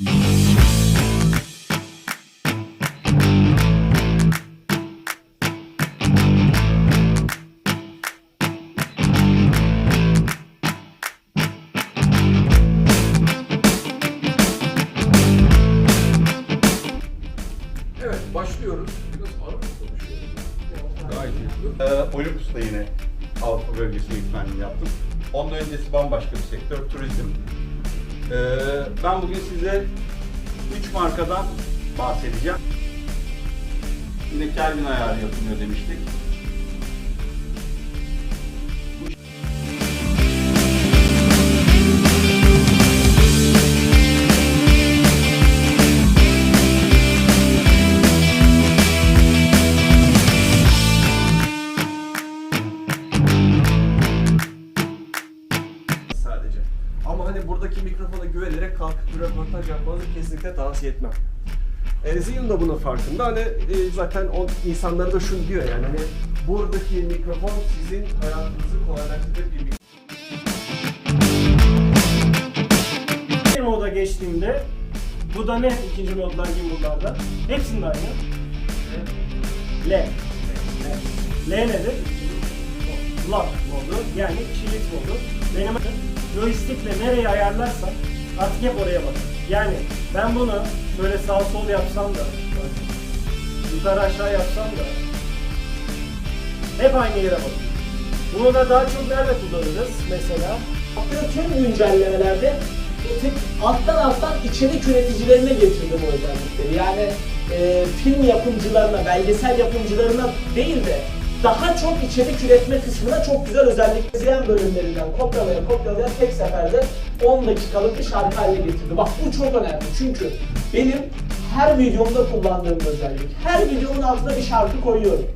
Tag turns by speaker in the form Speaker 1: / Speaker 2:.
Speaker 1: Evet, başlıyoruz. Biraz ağır mı konuşuyoruz? Gayet iyi.
Speaker 2: Ee, Olympus'ta yine Avrupa bölgesi eğitmenliği yaptım. Ondan öncesi bambaşka bir sektör, turizm. Ee, ben bugün size 3 markadan bahsedeceğim. Yine Kelvin ayarı yapılıyor demiştik.
Speaker 3: Hani buradaki mikrofona güvenerek kalkıp bir röportaj yapmanızı kesinlikle tavsiye etmem. Enziyum da bunun farkında. Hani e, zaten o insanlara da şunu diyor yani hani buradaki mikrofon sizin hayatınızı kolaylaştıracak bir mikrofon.
Speaker 4: Bir moda geçtiğimde bu da ne ikinci modlar gimbal'larda? Hepsinin aynı. L. L. L nedir? Lock modu yani kilit modu. Benim joystickle nereye ayarlarsam artık hep oraya bakın. Yani ben bunu böyle sağ sol yapsam da yukarı aşağı yapsam da hep aynı yere bakın. Bunu da daha çok nerede kullanırız mesela?
Speaker 5: Yaptığı tüm güncellemelerde bir tık alttan alttan içerik üreticilerine getirdim o özellikleri. Yani e, film yapımcılarına, belgesel yapımcılarına değil de daha çok içerik üretme kısmına çok güzel özellik izleyen bölümlerinden kopyalaya kopyalaya tek seferde 10 dakikalık bir şarkı haline getirdi. Bak bu çok önemli çünkü benim her videomda kullandığım özellik. Her videomun altına bir şarkı koyuyorum.